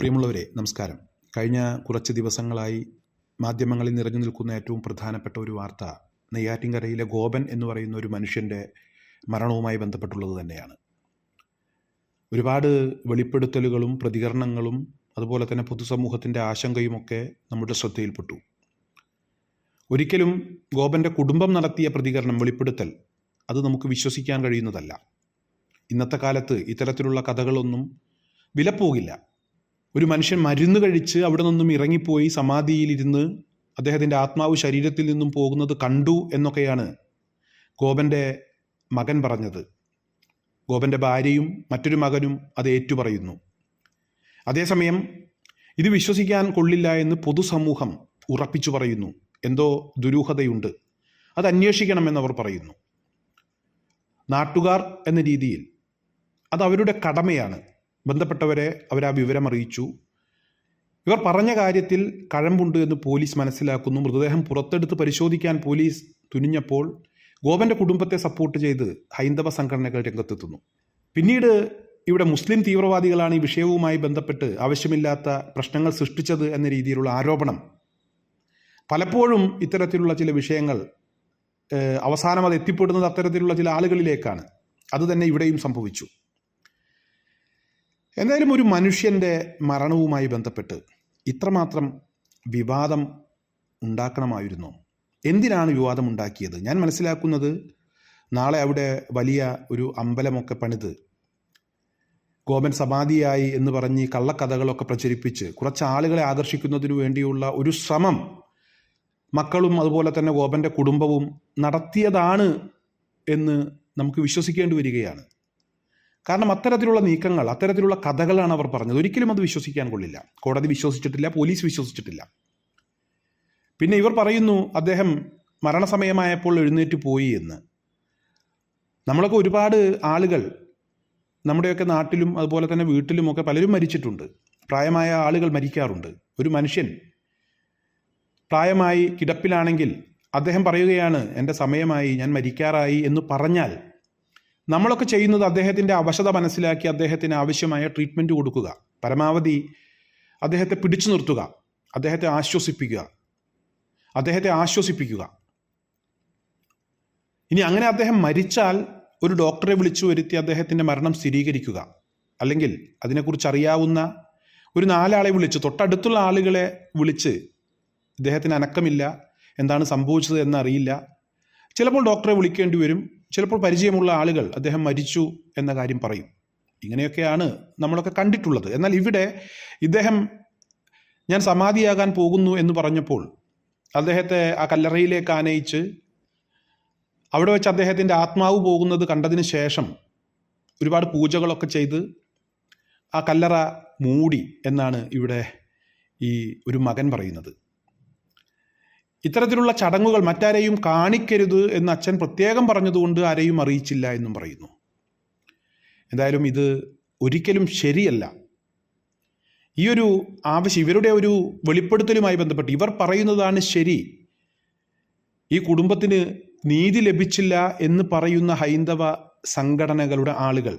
പ്രിയമുള്ളവരെ നമസ്കാരം. കഴിഞ്ഞ കുറച്ച് ദിവസങ്ങളായി മാധ്യമങ്ങളിൽ നിറഞ്ഞു നിൽക്കുന്ന ഏറ്റവും പ്രധാനപ്പെട്ട ഒരു വാർത്ത നെയ്യാറ്റിൻകരയിലെ ഗോപൻ എന്ന് പറയുന്ന ഒരു മനുഷ്യന്റെ മരണവുമായി ബന്ധപ്പെട്ടുള്ളത് തന്നെയാണ്. ഒരുപാട് വെളിപ്പെടുത്തലുകളും പ്രതികരണങ്ങളും അതുപോലെ തന്നെ പൊതുസമൂഹത്തിന്റെ ആശങ്കയുമൊക്കെ നമ്മുടെ ശ്രദ്ധയിൽപ്പെട്ടു. ഒരിക്കലും ഗോപന്റെ കുടുംബം നടത്തിയ പ്രതികരണം വെളിപ്പെടുത്തൽ അത് നമുക്ക് വിശ്വസിക്കാൻ കഴിയുന്നതല്ല. ഇന്നത്തെ കാലത്ത് ഇത്തരത്തിലുള്ള കഥകളൊന്നും വിലപ്പോകില്ല. ഒരു മനുഷ്യൻ മരുന്ന് കഴിച്ച് അവിടെ നിന്നും ഇറങ്ങിപ്പോയി സമാധിയിലിരുന്ന് അദ്ദേഹത്തിന്റെ ആത്മാവ് ശരീരത്തിൽ നിന്നും പോകുന്നത് കണ്ടു എന്നൊക്കെയാണ് ഗോപന്റെ മകൻ പറഞ്ഞത്. ഗോപന്റെ ഭാര്യയും മറ്റൊരു മകനും അത് ഏറ്റുപറയുന്നു. അതേസമയം ഇത് വിശ്വസിക്കാൻ കൊള്ളില്ല എന്ന് പൊതുസമൂഹം ഉറപ്പിച്ചു പറയുന്നു. എന്തോ ദുരൂഹതയുണ്ട്. അത് അന്വേഷിക്കണമെന്നവർ പറയുന്നു. നാട്ടുകാർ എന്ന രീതിയിൽ അത് അവരുടെ കടമയാണ്. ബന്ധപ്പെട്ടവരെ അവർ ആ വിവരം അറിയിച്ചു. ഇവർ പറഞ്ഞ കാര്യത്തിൽ കഴമ്പുണ്ട് എന്ന് പോലീസ് മനസ്സിലാക്കുന്നു. മൃതദേഹം പുറത്തെടുത്ത് പരിശോധിക്കാൻ പോലീസ് തുനിഞ്ഞപ്പോൾ ഗോപന്റെ കുടുംബത്തെ സപ്പോർട്ട് ചെയ്ത് ഹൈന്ദവ സംഘടനകൾ രംഗത്തെത്തുന്നു. പിന്നീട് ഇവിടെ മുസ്ലിം തീവ്രവാദികളാണ് ഈ വിഷയവുമായി ബന്ധപ്പെട്ട് ആവശ്യമില്ലാത്ത പ്രശ്നങ്ങൾ സൃഷ്ടിച്ചത് എന്ന രീതിയിലുള്ള ആരോപണം. പലപ്പോഴും ഇത്തരത്തിലുള്ള ചില വിഷയങ്ങൾ അവസാനം അത് എത്തിപ്പെടുന്നത് അത്തരത്തിലുള്ള ചില ആളുകളിലേക്കാണ്. അതുതന്നെ ഇവിടെയും സംഭവിച്ചു. എന്തായാലും ഒരു മനുഷ്യന്റെ മരണവുമായി ബന്ധപ്പെട്ട് ഇത്രമാത്രം വിവാദം ഉണ്ടാക്കണമായിരുന്നു. എന്തിനാണ് വിവാദം ഉണ്ടാക്കിയത്? ഞാൻ മനസ്സിലാക്കുന്നത് നാളെ അവിടെ വലിയ ഒരു അമ്പലമൊക്കെ പണിത് ഗോപൻ സമാധിയായി എന്ന് പറഞ്ഞ് കള്ളക്കഥകളൊക്കെ പ്രചരിപ്പിച്ച് കുറച്ച് ആളുകളെ ആകർഷിക്കുന്നതിനു വേണ്ടിയുള്ള ഒരു ശ്രമം മക്കളും അതുപോലെ തന്നെ ഗോപന്റെ കുടുംബവും നടത്തിയതാണ് എന്ന് നമുക്ക് വിശ്വസിക്കേണ്ടി വരികയാണ്. കാരണം അത്തരത്തിലുള്ള നീക്കങ്ങൾ അത്തരത്തിലുള്ള കഥകളാണ് അവർ പറഞ്ഞത്. ഒരിക്കലും അത് വിശ്വസിക്കാൻ കൊള്ളില്ല. കോടതി വിശ്വസിച്ചിട്ടില്ല പോലീസ് വിശ്വസിച്ചിട്ടില്ല. പിന്നെ ഇവർ പറയുന്നു അദ്ദേഹം മരണസമയമായപ്പോൾ എഴുന്നേറ്റ് പോയി എന്ന്. നമ്മളൊക്കെ ഒരുപാട് ആളുകൾ നമ്മുടെയൊക്കെ നാട്ടിലും അതുപോലെ തന്നെ വീട്ടിലുമൊക്കെ പലരും മരിച്ചിട്ടുണ്ട്. പ്രായമായ ആളുകൾ മരിക്കാറുണ്ട്. ഒരു മനുഷ്യൻ പ്രായമായി കിടപ്പിലാണെങ്കിൽ അദ്ദേഹം പറയുകയാണ് എന്റെ സമയമായി ഞാൻ മരിക്കാറായി എന്ന് പറഞ്ഞാൽ നമ്മളൊക്കെ ചെയ്യുന്നത് അദ്ദേഹത്തിന്റെ അവശത മനസ്സിലാക്കി അദ്ദേഹത്തിന് ആവശ്യമായ ട്രീറ്റ്മെന്റ് കൊടുക്കുക. പരമാവധി അദ്ദേഹത്തെ പിടിച്ചു നിർത്തുക. അദ്ദേഹത്തെ ആശ്വസിപ്പിക്കുക. അദ്ദേഹത്തെ ആശ്വസിപ്പിക്കുക. ഇനി അങ്ങനെ അദ്ദേഹം മരിച്ചാൽ ഒരു ഡോക്ടറെ വിളിച്ചു വരുത്തി അദ്ദേഹത്തിന്റെ മരണം സ്ഥിരീകരിക്കുക. അല്ലെങ്കിൽ അതിനെക്കുറിച്ച് അറിയാവുന്ന ഒരു നാലാളെ വിളിച്ച് തൊട്ടടുത്തുള്ള ആളുകളെ വിളിച്ച് ഇദ്ദേഹത്തിന് അനക്കമില്ല. എന്താണ് സംഭവിച്ചത് എന്നറിയില്ല. ചിലപ്പോൾ ഡോക്ടറെ വിളിക്കേണ്ടി വരും. ചിലപ്പോൾ പരിചയമുള്ള ആളുകൾ അദ്ദേഹം മരിച്ചു എന്ന കാര്യം പറയും. ഇങ്ങനെയൊക്കെയാണ് നമ്മളൊക്കെ കണ്ടിട്ടുള്ളത്. എന്നാൽ ഇവിടെ ഇദ്ദേഹം ഞാൻ സമാധിയാകാൻ പോകുന്നു എന്ന് പറഞ്ഞപ്പോൾ അദ്ദേഹത്തെ ആ കല്ലറയിലേക്ക് ആനയിച്ച് അവിടെ വെച്ച് അദ്ദേഹത്തിന്റെ ആത്മാവ് പോകുന്നത് കണ്ടതിന് ശേഷം ഒരുപാട് പൂജകളൊക്കെ ചെയ്ത് ആ കല്ലറ മൂടി എന്നാണ് ഇവിടെ ഈ ഒരു മകൻ പറയുന്നത്. ഇത്തരത്തിലുള്ള ചടങ്ങുകൾ മറ്റാരെയും കാണിക്കരുത് എന്ന് അച്ഛൻ പ്രത്യേകം പറഞ്ഞതുകൊണ്ട് ആരെയും അറിയിച്ചില്ല എന്നും പറയുന്നു. എന്തായാലും ഇത് ഒരിക്കലും ശരിയല്ല. ഈ ഒരു ആവശ്യം ഇവരുടെ ഒരു വെളിപ്പെടുത്തലുമായി ബന്ധപ്പെട്ട് ഇവർ പറയുന്നതാണ് ശരി. ഈ കുടുംബത്തിന് നീതി ലഭിച്ചില്ല എന്ന് പറയുന്ന ഹൈന്ദവ സംഘടനകളുടെ ആളുകൾ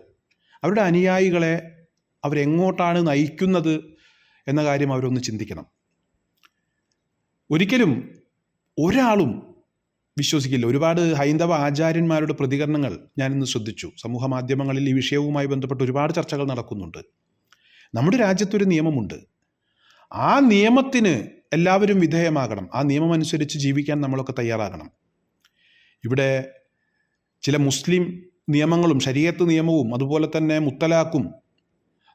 അവരുടെ അനുയായികളെ അവരെങ്ങോട്ടാണ് നയിക്കുന്നത് എന്ന കാര്യം അവരൊന്ന് ചിന്തിക്കണം. ഒരിക്കലും ഒരാളും വിശ്വസിക്കില്ല. ഒരുപാട് ഹൈന്ദവ ആചാര്യന്മാരുടെ പ്രതികരണങ്ങൾ ഞാനിന്ന് ശ്രദ്ധിച്ചു. സമൂഹ മാധ്യമങ്ങളിൽ ഈ വിഷയവുമായി ബന്ധപ്പെട്ട് ഒരുപാട് ചർച്ചകൾ നടക്കുന്നുണ്ട്. നമ്മുടെ രാജ്യത്തൊരു നിയമമുണ്ട്. ആ നിയമത്തിന് എല്ലാവരും വിധേയമാകണം. ആ നിയമം അനുസരിച്ച് ജീവിക്കാൻ നമ്മളൊക്കെ തയ്യാറാകണം. ഇവിടെ ചില മുസ്ലിം നിയമങ്ങളും ശരീരത്ത് നിയമവും അതുപോലെ തന്നെ മുത്തലാക്കും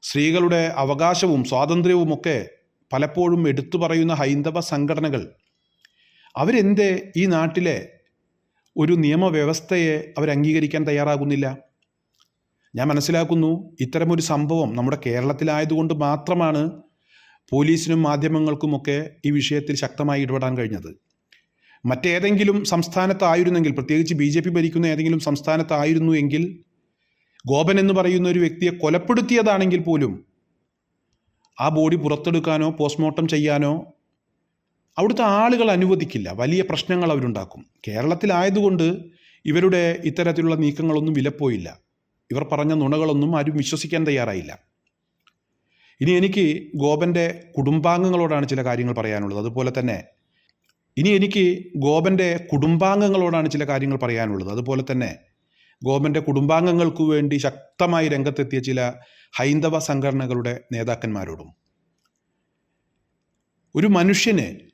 സ്ത്രീകളുടെ അവകാശവും സ്വാതന്ത്ര്യവും ഒക്കെ പലപ്പോഴും എടുത്തു പറയുന്ന ഹൈന്ദവ സംഘടനകൾ അവരെന്തേ ഈ നാട്ടിലെ ഒരു നിയമവ്യവസ്ഥയെ അവർ അംഗീകരിക്കാൻ തയ്യാറാകുന്നില്ല? ഞാൻ മനസ്സിലാക്കുന്നു ഇത്തരമൊരു സംഭവം നമ്മുടെ കേരളത്തിലായതുകൊണ്ട് മാത്രമാണ് പോലീസിനും മാധ്യമങ്ങൾക്കുമൊക്കെ ഈ വിഷയത്തിൽ ശക്തമായി ഇടപെടാൻ കഴിഞ്ഞത്. മറ്റേതെങ്കിലും സംസ്ഥാനത്തായിരുന്നെങ്കിൽ പ്രത്യേകിച്ച് ബി ജെ പി ഭരിക്കുന്ന ഏതെങ്കിലും സംസ്ഥാനത്തായിരുന്നു എങ്കിൽ ഗോപൻ എന്ന് പറയുന്ന ഒരു വ്യക്തിയെ കൊലപ്പെടുത്തിയതാണെങ്കിൽ പോലും ആ ബോഡി പുറത്തെടുക്കാനോ പോസ്റ്റ്മോർട്ടം ചെയ്യാനോ അവിടുത്തെ ആളുകൾ അനുവദിക്കില്ല. വലിയ പ്രശ്നങ്ങൾ അവരുണ്ടാക്കും. കേരളത്തിലായതുകൊണ്ട് ഇവരുടെ ഇത്തരത്തിലുള്ള നീക്കങ്ങളൊന്നും വിലപ്പോയില്ല. ഇവർ പറഞ്ഞ നുണകളൊന്നും ആരും വിശ്വസിക്കാൻ തയ്യാറായില്ല. ഇനി എനിക്ക് ഗോപന്റെ കുടുംബാംഗങ്ങളോടാണ് ചില കാര്യങ്ങൾ പറയാനുള്ളത്. അതുപോലെ തന്നെ ഇനി എനിക്ക് ഗോപന്റെ കുടുംബാംഗങ്ങളോടാണ് ചില കാര്യങ്ങൾ പറയാനുള്ളത്. അതുപോലെ തന്നെ ഗോപന്റെ കുടുംബാംഗങ്ങൾക്ക് വേണ്ടി ശക്തമായി രംഗത്തെത്തിയ ചില ഹൈന്ദവ സംഘടനകളുടെ നേതാക്കന്മാരോടും. ഒരു മനുഷ്യന്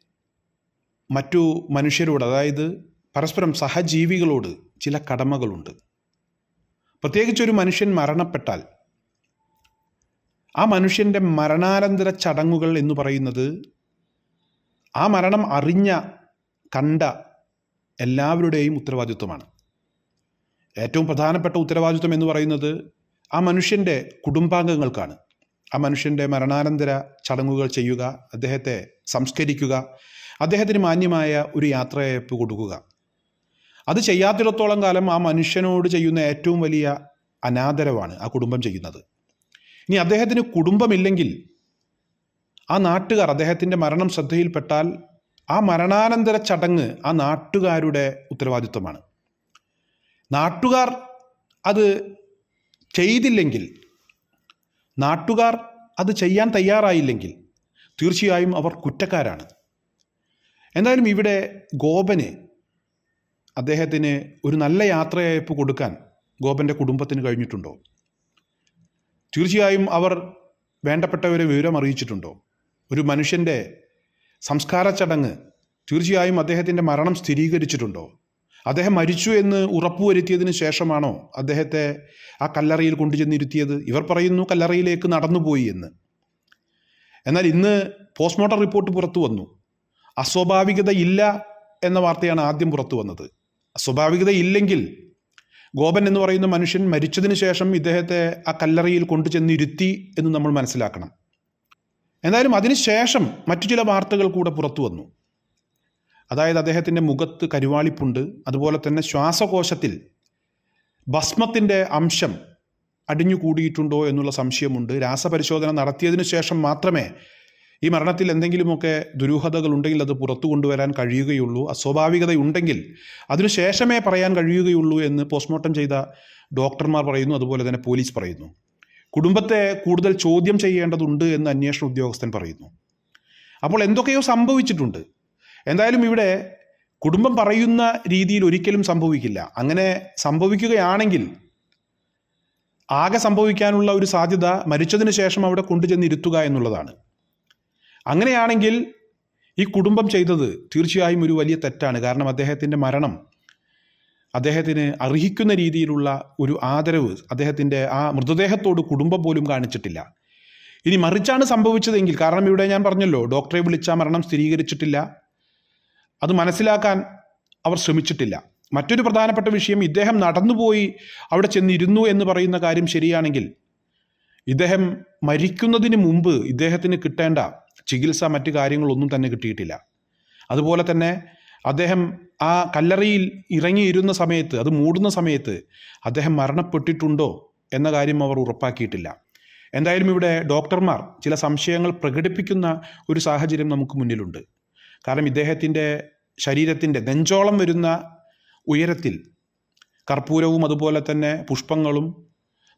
മറ്റു മനുഷ്യരോട് അതായത് പരസ്പരം സഹജീവികളോട് ചില കടമകളുണ്ട്. പ്രത്യേകിച്ച് ഒരു മനുഷ്യൻ മരണപ്പെട്ടാൽ ആ മനുഷ്യന്റെ മരണാനന്തര ചടങ്ങുകൾ എന്ന് പറയുന്നത് ആ മരണം അറിഞ്ഞ കണ്ട എല്ലാവരുടെയും ഉത്തരവാദിത്വമാണ്. ഏറ്റവും പ്രധാനപ്പെട്ട ഉത്തരവാദിത്വം എന്ന് പറയുന്നത് ആ മനുഷ്യന്റെ കുടുംബാംഗങ്ങൾക്കാണ്. ആ മനുഷ്യന്റെ മരണാനന്തര ചടങ്ങുകൾ ചെയ്യുക അദ്ദേഹത്തെ സംസ്കരിക്കുക അദ്ദേഹത്തിന് മാന്യമായ ഒരു യാത്രയയപ്പ് കൊടുക്കുക. അത് ചെയ്യാത്തിടത്തോളം കാലം ആ മനുഷ്യനോട് ചെയ്യുന്ന ഏറ്റവും വലിയ അനാദരവാണ് ആ കുടുംബം ചെയ്യുന്നത്. ഇനി അദ്ദേഹത്തിന് കുടുംബമില്ലെങ്കിൽ ആ നാട്ടുകാർ അദ്ദേഹത്തിന്റെ മരണം ശ്രദ്ധയിൽപ്പെട്ടാൽ ആ മരണാനന്തര ചടങ്ങ് ആ നാട്ടുകാരുടെ ഉത്തരവാദിത്വമാണ്. നാട്ടുകാർ അത് ചെയ്തില്ലെങ്കിൽ നാട്ടുകാർ അത് ചെയ്യാൻ തയ്യാറായില്ലെങ്കിൽ തീർച്ചയായും അവർ കുറ്റക്കാരാണ്. എന്തായാലും ഇവിടെ ഗോപന് അദ്ദേഹത്തിന് ഒരു നല്ല യാത്രയയപ്പ് കൊടുക്കാൻ ഗോപന്റെ കുടുംബത്തിന് കഴിഞ്ഞിട്ടുണ്ടോ? തീർച്ചയായും അവർ വേണ്ടപ്പെട്ടവരെ വിവരം അറിയിച്ചിട്ടുണ്ടോ? ഒരു മനുഷ്യന്റെ സംസ്കാര ചടങ്ങ് തീർച്ചയായും അദ്ദേഹത്തിന്റെ മരണം സ്ഥിരീകരിച്ചിട്ടുണ്ടോ? അദ്ദേഹം മരിച്ചു എന്ന് ഉറപ്പുവരുത്തിയതിന് ശേഷമാണോ അദ്ദേഹത്തെ ആ കല്ലറയിൽ കൊണ്ടുചെന്നിരുത്തിയത്? ഇവർ പറയുന്നു കല്ലറയിലേക്ക് നടന്നുപോയി എന്ന്. എന്നാൽ ഇന്ന് പോസ്റ്റ്മോർട്ടം റിപ്പോർട്ട് പുറത്തു വന്നു. അസ്വാഭാവികത ഇല്ല എന്ന വാർത്തയാണ് ആദ്യം പുറത്തു വന്നത്. അസ്വാഭാവികതയില്ലെങ്കിൽ ഗോപൻ എന്ന് പറയുന്ന മനുഷ്യൻ മരിച്ചതിന് ശേഷം ഇദ്ദേഹത്തെ ആ കല്ലറയിൽ കൊണ്ടുചെന്നിരുത്തി എന്ന് നമ്മൾ മനസ്സിലാക്കണം. എന്തായാലും അതിനുശേഷം മറ്റു ചില വാർത്തകൾ കൂടെ പുറത്തു വന്നു. അതായത് അദ്ദേഹത്തിന്റെ മുഖത്ത് കരുവാളിപ്പുണ്ട്. അതുപോലെ തന്നെ ശ്വാസകോശത്തിൽ ഭസ്മത്തിന്റെ അംശം അടിഞ്ഞു കൂടിയിട്ടുണ്ടോ എന്നുള്ള സംശയമുണ്ട്. രാസപരിശോധന നടത്തിയതിനു ശേഷം മാത്രമേ ഈ മരണത്തിൽ എന്തെങ്കിലുമൊക്കെ ദുരൂഹതകൾ ഉണ്ടെങ്കിൽ അത് പുറത്തു കൊണ്ടുവരാൻ കഴിയുകയുള്ളൂ. അസ്വാഭാവികതയുണ്ടെങ്കിൽ അതിനുശേഷമേ പറയാൻ കഴിയുകയുള്ളൂ എന്ന് പോസ്റ്റ്മോർട്ടം ചെയ്ത ഡോക്ടർമാർ പറയുന്നു. അതുപോലെ തന്നെ പോലീസ് പറയുന്നു. കുടുംബത്തെ കൂടുതൽ ചോദ്യം ചെയ്യേണ്ടതുണ്ട് എന്ന് അന്വേഷണ ഉദ്യോഗസ്ഥൻ പറയുന്നു. അപ്പോൾ എന്തൊക്കെയോ സംഭവിച്ചിട്ടുണ്ട്. എന്തായാലും ഇവിടെ കുടുംബം പറയുന്ന രീതിയിൽ ഒരിക്കലും സംഭവിക്കില്ല. അങ്ങനെ സംഭവിക്കുകയാണെങ്കിൽ ആകെ സംഭവിക്കാനുള്ള ഒരു സാധ്യത മരിച്ചതിന് ശേഷം അവിടെ കൊണ്ടുചെന്നിരുത്തുക എന്നുള്ളതാണ്. അങ്ങനെയാണെങ്കിൽ ഈ കുടുംബം ചെയ്തത് തീർച്ചയായും ഒരു വലിയ തെറ്റാണ്. കാരണം അദ്ദേഹത്തിന്റെ മരണം അദ്ദേഹത്തിന് അർഹിക്കുന്ന രീതിയിലുള്ള ഒരു ആദരവ് അദ്ദേഹത്തിന്റെ ആ മൃതദേഹത്തോട് കുടുംബം പോലും കാണിച്ചിട്ടില്ല. ഇനി മറിച്ചാണ് സംഭവിച്ചതെങ്കിൽ കാരണം ഇവിടെ ഞാൻ പറഞ്ഞല്ലോ ഡോക്ടറെ വിളിച്ച മരണം സ്ഥിരീകരിച്ചിട്ടില്ല. അത് മനസ്സിലാക്കാൻ അവർ ശ്രമിച്ചിട്ടില്ല. മറ്റൊരു പ്രധാനപ്പെട്ട വിഷയം ഇദ്ദേഹം നടന്നുപോയി അവിടെ ചെന്നിരുന്നു എന്ന് പറയുന്ന കാര്യം ശരിയാണെങ്കിൽ ഇദ്ദേഹം മരിക്കുന്നതിന് മുമ്പ് ഇദ്ദേഹത്തിന് കിട്ടേണ്ട ചികിത്സ മറ്റു കാര്യങ്ങളൊന്നും തന്നെ കിട്ടിയിട്ടില്ല. അതുപോലെ തന്നെ അദ്ദേഹം ആ കല്ലറയിൽ ഇറങ്ങിയിരുന്ന സമയത്ത് അത് മൂടുന്ന സമയത്ത് അദ്ദേഹം മരണപ്പെട്ടിട്ടുണ്ടോ എന്ന കാര്യം അവർ ഉറപ്പാക്കിയിട്ടില്ല. എന്തായാലും ഇവിടെ ഡോക്ടർമാർ ചില സംശയങ്ങൾ പ്രകടിപ്പിക്കുന്ന ഒരു സാഹചര്യം നമുക്ക് മുന്നിലുണ്ട്. കാരണം ഇദ്ദേഹത്തിന്റെ ശരീരത്തിന്റെ നെഞ്ചോളം വരുന്ന ഉയരത്തിൽ കർപ്പൂരവും അതുപോലെ തന്നെ പുഷ്പങ്ങളും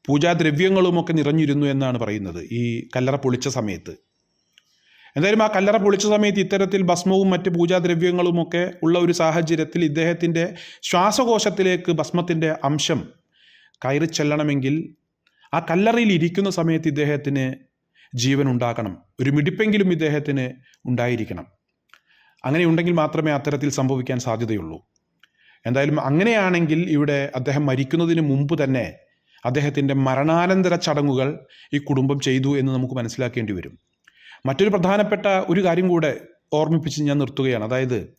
പൂജാദ്രവ്യങ്ങളുമൊക്കെ നിറഞ്ഞിരുന്നു എന്നാണ് പറയുന്നത് ഈ കല്ലറ പൊളിച്ച സമയത്ത്. എന്തായാലും ആ കല്ലറ പൊളിച്ച സമയത്ത് ഇത്തരത്തിൽ ഭസ്മവും മറ്റ് പൂജാദ്രവ്യങ്ങളുമൊക്കെ ഉള്ള ഒരു സാഹചര്യത്തിൽ ഇദ്ദേഹത്തിന്റെ ശ്വാസകോശത്തിലേക്ക് ഭസ്മത്തിന്റെ അംശം കയറി ചെല്ലണമെങ്കിൽ ആ കല്ലറയിൽ ഇരിക്കുന്ന സമയത്ത് ഇദ്ദേഹത്തിന് ജീവൻ ഉണ്ടാകണം. ഒരു മിടിപ്പെങ്കിലും ഇദ്ദേഹത്തിന് ഉണ്ടായിരിക്കണം. അങ്ങനെ ഉണ്ടെങ്കിൽ മാത്രമേ അത്തരത്തിൽ സംഭവിക്കാൻ സാധ്യതയുള്ളൂ. എന്തായാലും അങ്ങനെയാണെങ്കിൽ ഇവിടെ അദ്ദേഹം മരിക്കുന്നതിന് മുമ്പ് തന്നെ അദ്ദേഹത്തിന്റെ മരണാനന്തര ചടങ്ങുകൾ ഈ കുടുംബം ചെയ്തു എന്ന് നമുക്ക് മനസ്സിലാക്കേണ്ടി വരും. മറ്റൊരു പ്രധാനപ്പെട്ട ഒരു കാര്യം കൂടെ ഓർമ്മിപ്പിച്ച് ഞാൻ നിർത്തുകയാണ്. അതായത്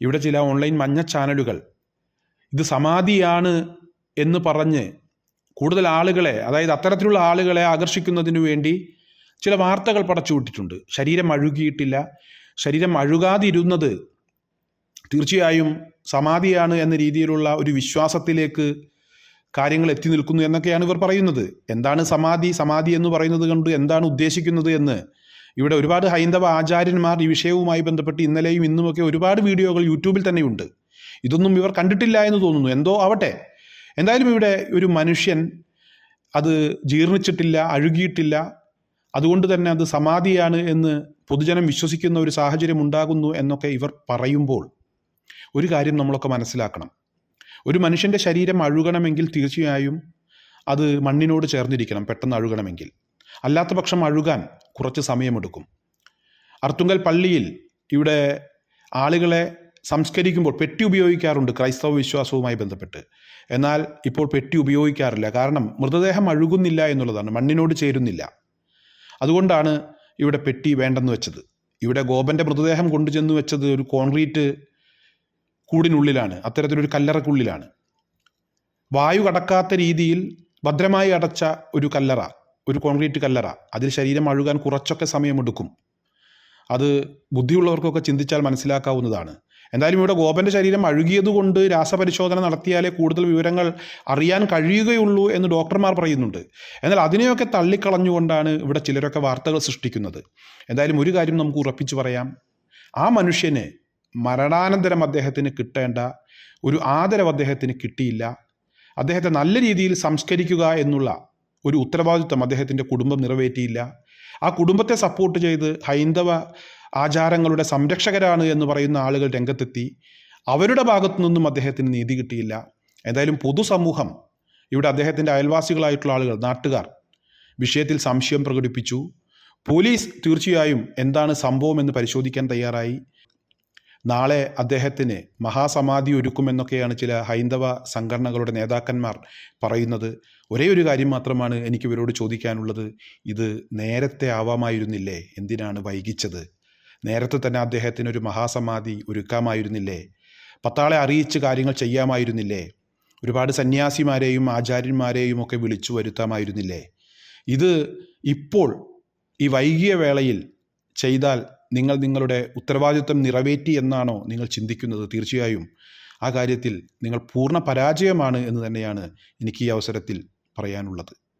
ഇവിടെ ചില ഓൺലൈൻ മഞ്ഞ ചാനലുകൾ ഇത് സമാധിയാണ് എന്ന് പറഞ്ഞ് കൂടുതൽ ആളുകളെ അതായത് അത്തരത്തിലുള്ള ആളുകളെ ആകർഷിക്കുന്നതിന് വേണ്ടി ചില വാർത്തകൾ പടച്ചുവിട്ടിട്ടുണ്ട് ശരീരം അഴുകിയിട്ടില്ല. ശരീരം അഴുകാതിരുന്നത് തീർച്ചയായും സമാധിയാണ് എന്ന രീതിയിലുള്ള ഒരു വിശ്വാസത്തിലേക്ക് കാര്യങ്ങൾ എത്തി നിൽക്കുന്നു എന്നൊക്കെയാണ് ഇവർ പറയുന്നത്. എന്താണ് സമാധി? സമാധി എന്ന് പറയുന്നത് കൊണ്ട് എന്താണ് ഉദ്ദേശിക്കുന്നത് എന്ന് ഇവിടെ ഒരുപാട് ഹൈന്ദവ ആചാര്യന്മാർ ഈ വിഷയവുമായി ബന്ധപ്പെട്ട് ഇന്നലെയും ഇന്നുമൊക്കെ ഒരുപാട് വീഡിയോകൾ യൂട്യൂബിൽ തന്നെയുണ്ട്. ഇതൊന്നും ഇവർ കണ്ടിട്ടില്ല എന്ന് തോന്നുന്നു. എന്തോ ആവട്ടെ. എന്തായാലും ഇവിടെ ഒരു മനുഷ്യൻ അത് ജീർണിച്ചിട്ടില്ല അഴുകിയിട്ടില്ല. അതുകൊണ്ട് തന്നെ അത് സമാധിയാണ് എന്ന് പൊതുജനം വിശ്വസിക്കുന്ന ഒരു സാഹചര്യം ഉണ്ടാകുന്നു എന്നൊക്കെ ഇവർ പറയുമ്പോൾ ഒരു കാര്യം നമ്മളൊക്കെ മനസ്സിലാക്കണം. ഒരു മനുഷ്യന്റെ ശരീരം അഴുകണമെങ്കിൽ തീർച്ചയായും അത് മണ്ണിനോട് ചേർന്നിരിക്കണം പെട്ടെന്ന് അഴുകണമെങ്കിൽ. അല്ലാത്ത പക്ഷം അഴുകാൻ കുറച്ച് സമയമെടുക്കും. അർത്തുങ്കൽ പള്ളിയിൽ ഇവിടെ ആളുകളെ സംസ്കരിക്കുമ്പോൾ പെട്ടി ഉപയോഗിക്കാറുണ്ട് ക്രൈസ്തവ വിശ്വാസവുമായി ബന്ധപ്പെട്ട്. എന്നാൽ ഇപ്പോൾ പെട്ടി ഉപയോഗിക്കാറില്ല. കാരണം മൃതദേഹം അഴുകുന്നില്ല എന്നുള്ളതാണ്. മണ്ണിനോട് ചേരുന്നില്ല. അതുകൊണ്ടാണ് ഇവിടെ പെട്ടി വേണ്ടെന്ന് വെച്ചത്. ഇവിടെ ഗോപന്റെ മൃതദേഹം കൊണ്ടുചെന്ന് വെച്ചത് ഒരു കോൺക്രീറ്റ് കൂടിനുള്ളിലാണ്. അത്തരത്തിലൊരു കല്ലറക്കുള്ളിലാണ്. വായു കടക്കാത്ത രീതിയിൽ ഭദ്രമായി അടച്ച ഒരു കല്ലറ. ഒരു കോൺക്രീറ്റ് കല്ലറ അതിൽ ശരീരം അഴുകാൻ കുറച്ചൊക്കെ സമയമെടുക്കും. അത് ബുദ്ധിയുള്ളവർക്കൊക്കെ ചിന്തിച്ചാൽ മനസ്സിലാക്കാവുന്നതാണ്. എന്തായാലും ഇവിടെ ഗോപന്റെ ശരീരം അഴുകിയതുകൊണ്ട് രാസപരിശോധന നടത്തിയാലേ കൂടുതൽ വിവരങ്ങൾ അറിയാൻ കഴിയുകയുള്ളൂ എന്ന് ഡോക്ടർമാർ പറയുന്നുണ്ട്. എന്നാൽ അതിനെയൊക്കെ തള്ളിക്കളഞ്ഞുകൊണ്ടാണ് ഇവിടെ ചിലരൊക്കെ വാർത്തകൾ സൃഷ്ടിക്കുന്നത്. എന്തായാലും ഒരു കാര്യം നമുക്ക് ഉറപ്പിച്ചു പറയാം. ആ മനുഷ്യന് മരണാനന്തരം അദ്ദേഹത്തിന് കിട്ടേണ്ട ഒരു ആദരവ് അദ്ദേഹത്തിന് കിട്ടിയില്ല. അദ്ദേഹത്തെ നല്ല രീതിയിൽ സംസ്കരിക്കുക എന്നുള്ള ഒരു ഉത്തരവാദിത്വം അദ്ദേഹത്തിന്റെ കുടുംബം നിറവേറ്റിയില്ല. ആ കുടുംബത്തെ സപ്പോർട്ട് ചെയ്ത് ഹൈന്ദവ ആചാരങ്ങളുടെ സംരക്ഷകരാണ് എന്ന് പറയുന്ന ആളുകൾ രംഗത്തെത്തി. അവരുടെ ഭാഗത്തു നിന്നും അദ്ദേഹത്തിന് നീതി കിട്ടിയില്ല. എന്തായാലും പൊതുസമൂഹം ഇവിടെ അദ്ദേഹത്തിന്റെ അയൽവാസികളായിട്ടുള്ള ആളുകൾ നാട്ടുകാർ വിഷയത്തിൽ സംശയം പ്രകടിപ്പിച്ചു. പോലീസ് തീർച്ചയായും എന്താണ് സംഭവം എന്ന് പരിശോധിക്കാൻ തയ്യാറായി. നാളെ അദ്ദേഹത്തിന് മഹാസമാധി ഒരുക്കുമെന്നൊക്കെയാണ് ചില ഹൈന്ദവ സംഘടനകളുടെ നേതാക്കന്മാർ പറയുന്നത്. ഒരേ ഒരു കാര്യം മാത്രമാണ് എനിക്ക് ഇവരോട് ചോദിക്കാനുള്ളത്. ഇത് നേരത്തെ ആവാമായിരുന്നില്ലേ? എന്തിനാണ് വൈകിച്ചത്? നേരത്തെ തന്നെ അദ്ദേഹത്തിന് ഒരു മഹാസമാധി ഒരുക്കാമായിരുന്നില്ലേ? പത്താളെ അറിയിച്ച് കാര്യങ്ങൾ ചെയ്യാമായിരുന്നില്ലേ? ഒരുപാട് സന്യാസിമാരെയും ആചാര്യന്മാരെയും ഒക്കെ വിളിച്ചു വരുത്താമായിരുന്നില്ലേ? ഇത് ഇപ്പോൾ ഈ വൈകിയ വേളയിൽ ചെയ്താൽ നിങ്ങൾ നിങ്ങളുടെ ഉത്തരവാദിത്വം നിറവേറ്റി എന്നാണോ നിങ്ങൾ ചിന്തിക്കുന്നത് തീർച്ചയായും. ആ കാര്യത്തിൽ നിങ്ങൾ പൂർണ പരാജയമാണ് എന്ന് തന്നെയാണ് എനിക്ക് ഈ അവസരത്തിൽ പറയാനുള്ളത്.